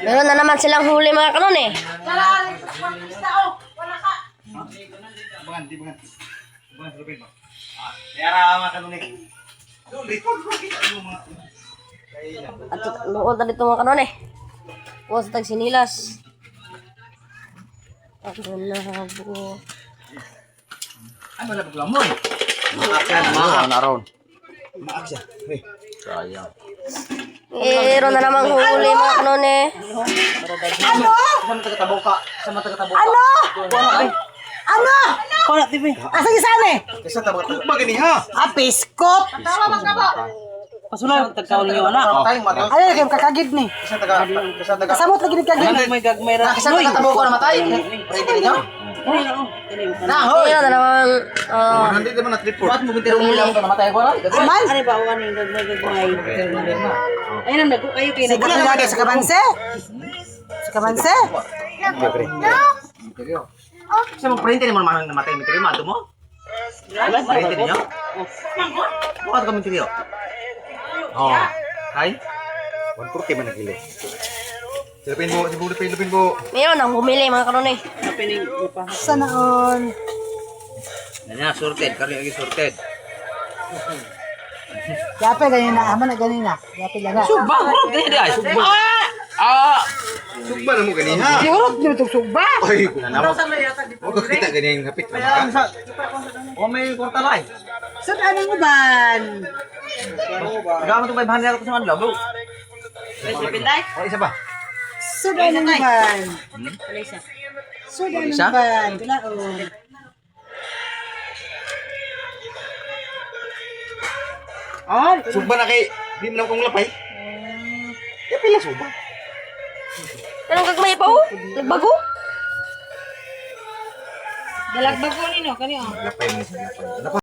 Meron na naman silang huli mga kanon eh. At noon na dito mga kanon eh. Huwag sa tagsinilas. At na habo. Ano na paglamoy? Maak yan, maak. Maak. Hey. Sayang. Meron na namang huli mga kanon eh. Ka. Ano? Ano? Wala, TV. Asa gisaan eh? Kasi tabaw-tabaw. Bagani ha. Ah, piskot. Pasulay, tagkaon tayong matay. Ano kayo kakagid ni? Kasi taga... Kasi taga... Kasamot lagi ni kagid. May gagmay ra. Kasi taga-tabaw ko na matay. Ready ninyo? Na, hoy. Meron na namang uh, Nandito naman na report. Bakit mo bintiro mo lang ito namatay ko na? Man, Ano ba uwan yung gagmay? Ayun ang nagko kayo sa kapilado sa kabanse. Sa kabanse? Kasi mo print mo naman ang namatay. Mitiri mo, ato mo? Print ninyo? Bakit ka mitiri? Oh. Hay? 140 man na kilo. Silipin mo, silipin, silipin mo. meron nang bumili mga kanon eh. Pining pa. Sa naon? Yan na, sorted. Kari lagi sorted. Yape ganyan na. Ama na ganyan na. Yape lang na. Sugba, bro. Ganyan di ay. Sugba. Ah! Sugba na mo ganiha. Siguro, dinutog sugba. Ay, kunanamot. Huwag ka kita ganyan yung kapit. O may kwarta lang. Sa ano mo ban? Gama itong 500 ako sa kanila, bro. Pinday? O, isa ba? Sa ano mo ban? Sa ano Isa? mo ban? Kulaon. Ah, sugba na kay... Di mo na kong lapay. Kaya pila sugba. Anong gagmay pa oh? Nagbago? Dalagbag ko nino kanyo. Lapay mo sa lapay.